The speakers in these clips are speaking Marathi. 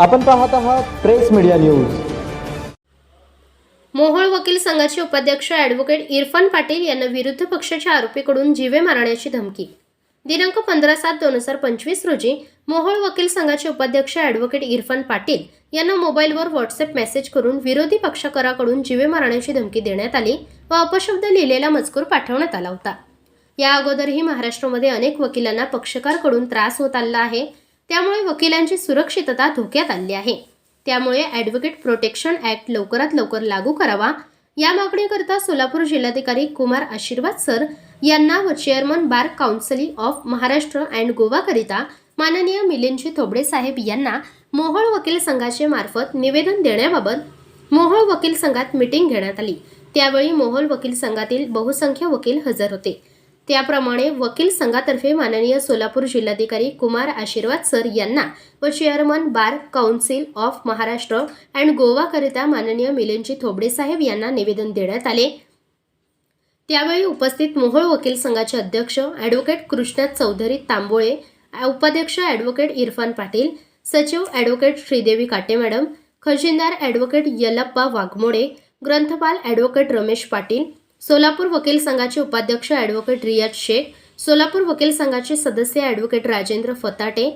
आपण पाहत आहात प्रेस मीडिया न्यूज. मोहोळ वकील संघाचे उपाध्यक्ष ॲडव्होकेट इरफान पाटील यांना विरुद्ध पक्षाच्या आरोपीकडून जीवे मारण्याची धमकी. दिनांक पंधरा सात दोन हजार पंचवीस रोजी मोहोळ वकील संघाचे उपाध्यक्ष ॲडव्होकेट इरफान पाटील यांना मोबाईलवर व्हॉट्सअप मेसेज करून विरोधी पक्षकाराकडून जीवे मारण्याची धमकी देण्यात आली व अपशब्द लिहिलेला मजकूर पाठवण्यात आला होता. या अगोदरही महाराष्ट्रामध्ये अनेक वकिलांना पक्षकारकडून त्रास होत आला आहे. त्यामुळे वकिलांची सुरक्षितता धोक्यात आली आहे. त्यामुळे ॲडव्होकेट प्रोटेक्शन ॲक्ट लवकरात लवकर लागू करावा. या मागणीकरता सोलापूर जिल्हाधिकारी कुमार आशीर्वाद सर यांना व chairman bar council of Maharashtra and गोवाकरिता माननीय मिलिंदजी थोबडे साहेब यांना मोहोळ वकील संघाचे मार्फत निवेदन देण्याबाबत मोहोळ वकील संघात मीटिंग घेण्यात आली. त्यावेळी मोहोळ वकील संघातील बहुसंख्य वकील हजर होते. त्याप्रमाणे वकील संघातर्फे माननीय सोलापूर जिल्हाधिकारी कुमार आशीर्वाद सर यांना व chairman bar council of Maharashtra and गोवाकरिता माननीय मिलिंदजी थोबडे साहेब यांना निवेदन देण्यात आले. त्यावेळी उपस्थित मोहोळ वकील संघाचे अध्यक्ष ॲडव्होकेट कृष्णात चौधरी तांबोळे उपाध्यक्ष ॲडव्होकेट इरफान पाटील सचिव ॲडव्होकेट श्रीदेवी काटे मॅडम खजिनदार ॲडव्होकेट यलप्पा वाघमोडे ग्रंथपाल ॲडव्होकेट रमेश पाटील सोलापूर वकील संघाचे उपाध्यक्ष ॲडव्होकेट रियाज शेख सोलापूर वकील संघाचे सदस्य ॲडव्होकेट राजेंद्र फताटे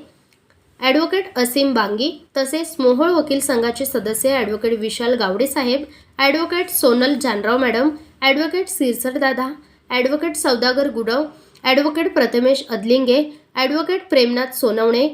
ॲडव्होकेट असीम बांगी तसेच मोहोळ वकील संघाचे सदस्य ॲडव्होकेट विशाल गावडे साहेब advocate Sonal Janrao madam advocate Sirsardada advocate Saudagar Gudav advocate Prathamesh Adlinge advocate Premnath Sonawane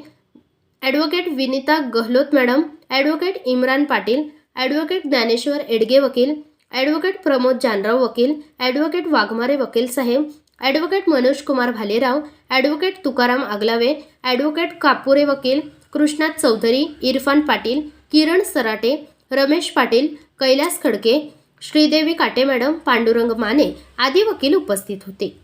advocate Vinita Gehlot madam advocate Imran Patil advocate Dnyaneshwar Edage वकील ॲडव्होकेट प्रमोद जानराव वकील ॲडव्होकेट वाघमारे वकील साहेब advocate Manoj Kumar Bhalerao advocate Tukaram Aglave advocate Kapure वकील कृष्णात चौधरी इरफान पाटील किरण सराटे रमेश पाटील कैलास खडके श्रीदेवी काटे मॅडम पांडुरंग माने आदी वकील उपस्थित होते.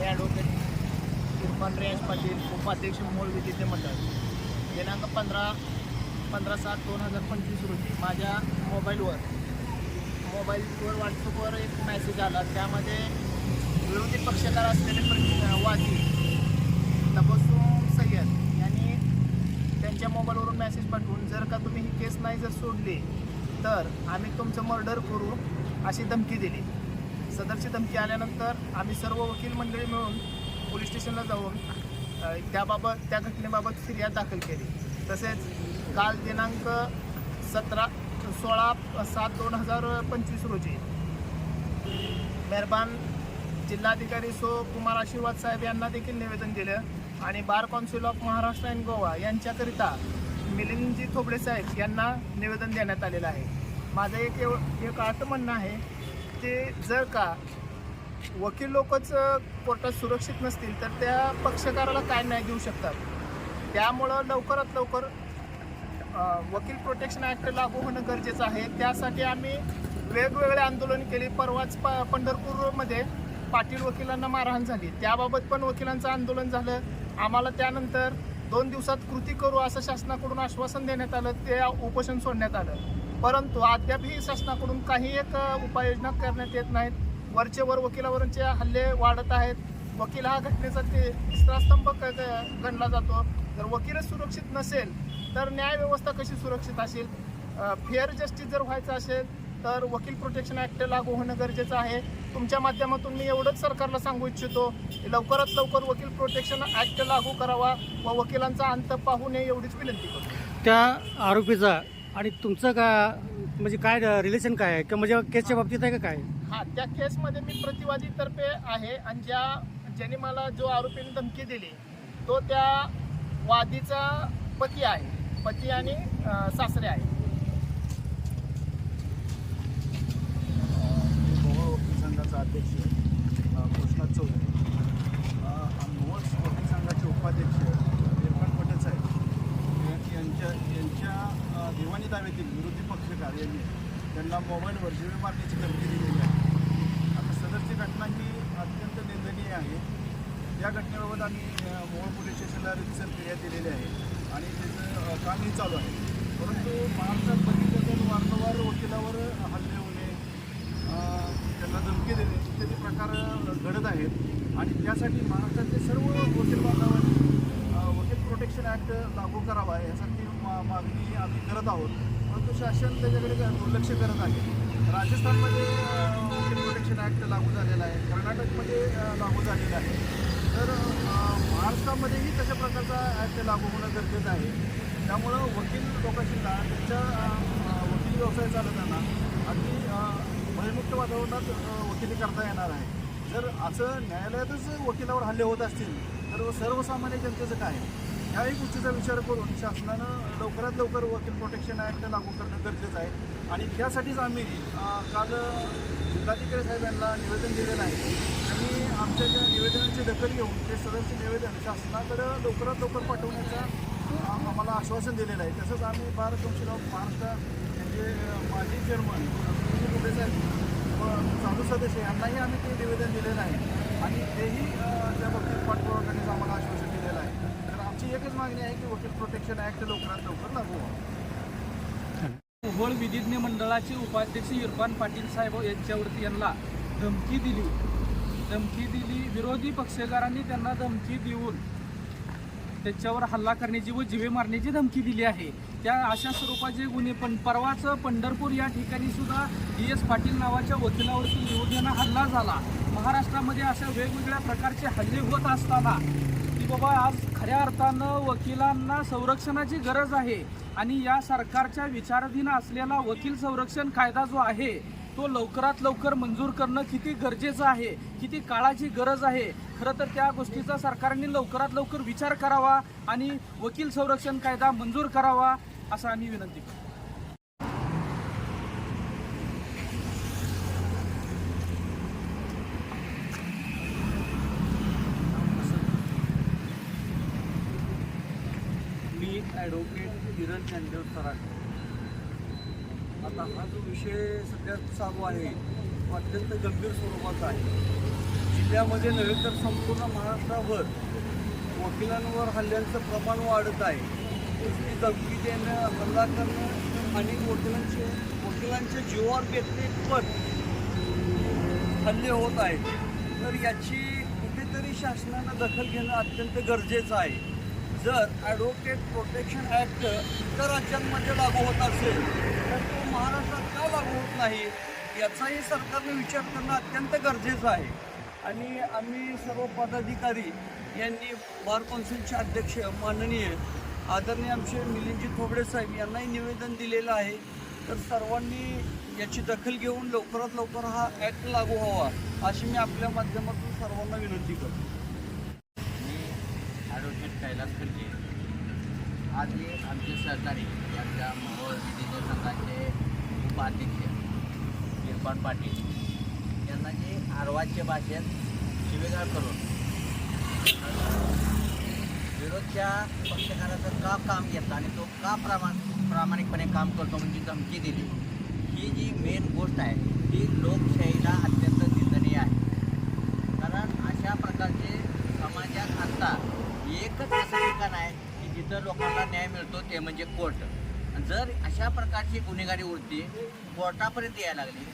ॲडव्होकेट इरफान पाटील उपाध्यक्ष मोहोळ विद्यार्थी मंडळ दिनांक पंधरा पंधरा सात दोन हजार पंचवीस रोजी माझ्या मोबाईलवर मोबाईलवर व्हॉट्सअपवर एक मेसेज आला. त्यामध्ये विरोधी पक्षकार असलेले प्रति वादी तबस्सुम सय्यद यांनी त्यांच्या मोबाईलवरून मेसेज पाठवून जर का तुम्ही ही केस नाही जर सोडली तर आम्ही तुमचं मर्डर करू अशी धमकी दिली. सदरची धमकी आल्यानंतर आम्ही सर्व वकील मंडळी मिळून पोलीस स्टेशनला जाऊन त्याबाबत त्या घटनेबाबत फिर्याद दाखल केली. तसेच काल दिनांक सतरा सोळा सात दोन हजार पंचवीस रोजी मेहरबान जिल्हाधिकारी सो कुमार आशीर्वाद साहेब यांना देखील निवेदन दिलं आणि bar council of Maharashtra and Goa यांच्याकरिता मिलिंदजी Thobade साहेब यांना निवेदन देण्यात आलेलं आहे. माझं एक एव- एक असं म्हणणं आहे ते जर का वकील लोकच कोर्टात सुरक्षित नसतील तर त्या पक्षकाराला काय न्याय देऊ शकतात? त्यामुळं लवकरात लवकर वकील प्रोटेक्शन ॲक्ट लागू होणं गरजेचं आहे. त्यासाठी आम्ही वेगवेगळे आंदोलन केली. परवाच प पंढरपूरमध्ये पाटील वकिलांना मारहाण झाली. त्याबाबत पण वकिलांचं आंदोलन झालं. आम्हाला त्यानंतर दोन दिवसात कृती करू असं शासनाकडून आश्वासन देण्यात आलं. ते उपोषण सोडण्यात आलं. परंतु अद्यापही शासनाकडून काही एक उपाययोजना करण्यात येत नाहीत. वरचे वर वकिलावरचे हल्ले वाढत आहेत. वकील हा घटनेचा ते तिसरा स्तंभ गणला जातो. जर वकीलच सुरक्षित नसेल तर न्यायव्यवस्था कशी सुरक्षित असेल? फेअर जस्टिस जर व्हायचं असेल तर वकील प्रोटेक्शन ॲक्ट लागू होणं गरजेचं आहे. तुमच्या माध्यमातून मी एवढंच सरकारला सांगू इच्छितो की लवकरात लवकर वकील प्रोटेक्शन ॲक्ट लागू करावा व वकिलांचा अंत पाहू नये एवढीच विनंती करतो. त्या आरोपीचा आणि तुमचं का म्हणजे काय रिलेशन काय आहे? का म्हणजे केसच्या बाबतीत आहे का काय? हा त्या केसमध्ये मी प्रतिवादीतर्फे आहे आणि ज्या ज्याने मला जो आरोपीने धमकी दिली तो त्या वादीचा पती आहे. पती आणि सासरे आहे. संघाचा अध्यक्ष कृष्णा चौधरी. अ, मोहोळ संघाचे उपाध्यक्ष इरफान पटेल साहेब. यांच्या यांच्या दिवाणी दाव्यातील विरोधी पक्षकार यांनी त्यांना मोबाईलवर जीवे मारण्याची धमकी दिलेली आहे. आता घटना ही अत्यंत निंदनीय आहे. या घटनेबाबत आम्ही अ, मोहोळ पोलीस स्टेशनला रितसर फिर्याद दिलेली आहे आणि त्याचं कामही चालू आहे. परंतु महाराष्ट्रात बघितलं तर वारंवार वकिलावर हल्ले होणे त्यांना धमकी देणे इत्यादी प्रकार घडत आहेत. आणि त्यासाठी महाराष्ट्रातले सर्व वकील बांधवांनी वकील प्रोटेक्शन ॲक्ट लागू करावा यासाठी मा मागणी आम्ही करत आहोत. परंतु शासन त्याच्याकडे दुर्लक्ष करत आहे राजस्थानमध्ये वकील प्रोटेक्शन ॲक्ट लागू झालेला आहे. कर्नाटकमध्ये लागू झालेला आहे. तर महाराष्ट्रामध्येही तशा प्रकारचा ॲक्ट लागू होणं गरजेचं आहे. त्यामुळं वकील लोकांशीला त्यांच्या वकील व्यवसाय चालवताना अगदी भयमुक्त वातावरणात वकिली करता येणार आहे. जर असं न्यायालयातच वकिलावर हल्ले होत असतील तर सर्वसामान्य जनतेचं काय? ह्याही गोष्टीचा विचार करून शासनानं लवकरात लवकर वकील प्रोटेक्शन ॲक्ट लागू करणं गरजेचं आहे. आणि त्यासाठीच आम्ही काल जिल्हाधिकारी साहेब यांना निवेदन दिलेलं आहे. आणि आमच्या ज्या निवेदनाची दखल घेऊन ते सदरचे निवेदन शासनाकडं लवकरात लवकर पाठवण्याचा आम्हाला आश्वासन दिलेलं आहे. तसंच आम्ही बार कौन्सिल ऑफ महाराष्ट्र यांचे माजी चेअरमन कुठे साहेब चालू सदस्य यांनाही आम्ही ते निवेदन दिलेलं आहे. आणि तेही त्या बाबतीत पाठपुरावा करण्याचं आम्हाला आश्वासन दिलेलं आहे. तर आमची एकच मागणी आहे की वकील प्रोटेक्शन ॲक्ट लवकरात लवकर लागू व्हावं. मोहोळ विधिज्ञ मंडळाचे उपाध्यक्ष इरफान पाटील साहेब यांच्यावरती यांना धमकी दिली. धमकी दिली. विरोधी पक्षकारांनी त्यांना धमकी देऊन त्याच्यावर हल्ला करण्याची व जिवे मारण्याची धमकी दिली आहे. त्या अशा स्वरूपाचे गुन्हे पण परवाचं पंढरपूर या ठिकाणी सुद्धा डी एस पाटील नावाच्या वकिलावरती निवडणुकीनं हल्ला झाला. महाराष्ट्रामध्ये अशा वेगवेगळ्या प्रकारचे हल्ले होत असताना बाबा आज खऱ्या अर्थानं वकिलांना संरक्षणाची गरज आहे आणि या सरकारच्या विचाराधीन असलेला वकील संरक्षण कायदा जो आहे तो लवकरात लवकर मंजूर करणं किती गरजेचं आहे किती काळाची गरज आहे खरं तर त्या गोष्टीचा सरकारने लवकरात लवकर विचार करावा आणि वकील संरक्षण कायदा मंजूर करावा असं आम्ही विनंती करतो मी ॲडव्होकेट किरण चांदेव सराटे आता हा जो विषय सध्या चालू आहे तो अत्यंत गंभीर स्वरूपाचा आहे. जिल्ह्यामध्ये नव्हे तर संपूर्ण महाराष्ट्रावर वकिलांवर हल्ल्यांचं प्रमाण वाढत आहे. ती धमकी देणं हल्ला करणं अनेक वकिलांचे वकिलांच्या जीवावर घेतले पण हल्ले होत आहेत. तर याची कुठेतरी शासनानं दखल घेणं अत्यंत गरजेचं आहे. जर ॲडव्होकेट प्रोटेक्शन ॲक्ट इतर राज्यांमध्ये लागू होत असेल तर तो महाराष्ट्रात का लागू होत नाही? याचाही सरकारने विचार करणं अत्यंत गरजेचं आहे. आणि आम्ही सर्व पदाधिकारी यांनी बार कौन्सिलचे अध्यक्ष माननीय आदरणीय आमचे मिलिंदजी थोबडे साहेब यांनाही निवेदन दिलेलं आहे. तर सर्वांनी याची दखल घेऊन लवकरात लवकर हा ॲक्ट लागू व्हावा अशी मी आपल्या माध्यमातून सर्वांना विनंती करतो मी ॲडव्होकेट कैलास खडके आज मी आमचे सहकारी आमच्या मोहोळ विधिज्ञ संघाचे उपाध्यक्ष इरफान पाटील यांना जे आरवाच्या भाषेत शिवेगाळ करून विरोधच्या पक्षकाराचं का काम घेतलं आणि तो का प्रमा प्रामाणिकपणे काम करतो म्हणजे धमकी दिली ही जी मेन गोष्ट आहे ही लोकशाहीला अत्यंत निंदनीय आहे. कारण अशा प्रकारचे समाजात आता एकच असं ठिकाण आहे जिथं लोकांना न्याय मिळतो ते म्हणजे कोर्ट. जर अशा प्रकारची गुन्हेगारी वृत्ती कोर्टापर्यंत यायला लागली.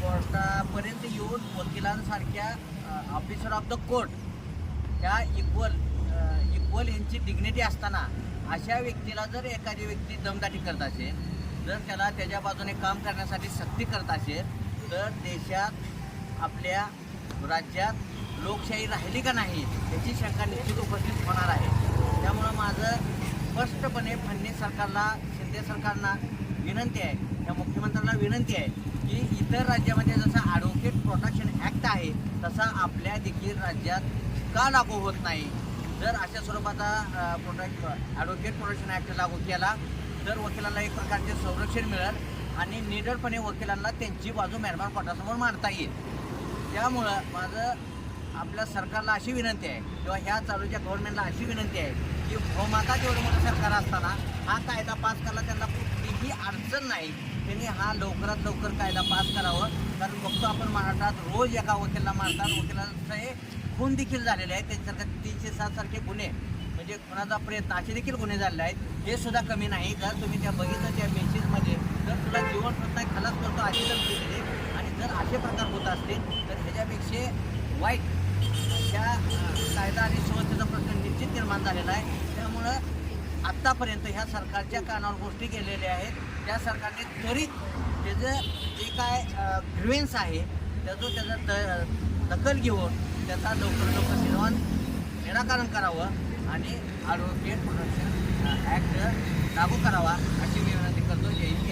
कोर्टापर्यंत येऊन वकिलांसारख्या ऑफिसर ऑफ द कोर्ट ह्या इक्वल इक्वल यांची डिग्निटी असताना अशा व्यक्तीला जर एखादी व्यक्ती दमदाटी करत असेल जर त्याला त्याच्या बाजूने काम करण्यासाठी सक्ती करत असेल तर देशात आपल्या राज्यात लोकशाही राहिली का नाही याची शंका निश्चित उपस्थित होणार आहे. त्यामुळं माझं स्पष्टपणे फडणवीस सरकारला शिंदे सरकारला विनंती आहे त्या मुख्यमंत्र्यांना विनंती आहे की इतर राज्यामध्ये जसा ॲडव्होकेट प्रोटेक्शन ॲक्ट आहे तसा आपल्या देखील राज्यात का लागू होत नाही? जर अशा स्वरूपाचा प्रोटेक्ट ॲडव्होकेट प्रोटेक्शन ॲक्ट लागू केला तर वकिलांना एक प्रकारचे संरक्षण मिळेल आणि निडरपणे वकिलांना त्यांची बाजू म्यानमार कोर्टासमोर मांडता येईल. त्यामुळं माझं आपल्या सरकारला अशी विनंती आहे किंवा ह्या चालूच्या गव्हर्नमेंटला अशी विनंती आहे की भोमाता जेवढं मोठं सरकार असताना हा कायदा पास करायला त्यांना कुठलीही अडचण नाही. त्यांनी हा लवकरात लवकर कायदा पास करावं. कारण बघतो आपण महाराष्ट्रात रोज एका वकिलाला मारतात. वकिलांचं हे खून देखील झालेले आहेत. त्यांच्यासारखे तीनशे सात सारखे गुन्हे म्हणजे खुनाचा प्रयत्न असे देखील गुन्हे झालेले आहेत. हे सुद्धा कमी नाही. जर तुम्ही त्या बघितलं त्या मेसेजमध्ये जर तुला जीवन नाही खलास करतो अशी जर आणि जर असे प्रकार होत असतील तर ह्याच्यापेक्षा वाईट या कायदा आणि सुव्यवस्थेचा प्रश्न निश्चित निर्माण झालेला आहे. त्यामुळं आत्तापर्यंत ह्या सरकारच्या कानावर गोष्टी गेलेल्या आहेत. त्या सरकारने त्वरित त्याचं जे काय ग्रिव्हेन्स आहे त्याचं त्याचं द दखल घेऊन त्याचा लवकर लवकर निर्माण निराकरण करावं आणि आरोग्य प्रोटेक्शन ॲक्ट लागू करावा अशी विनंती करतो. जय हिंद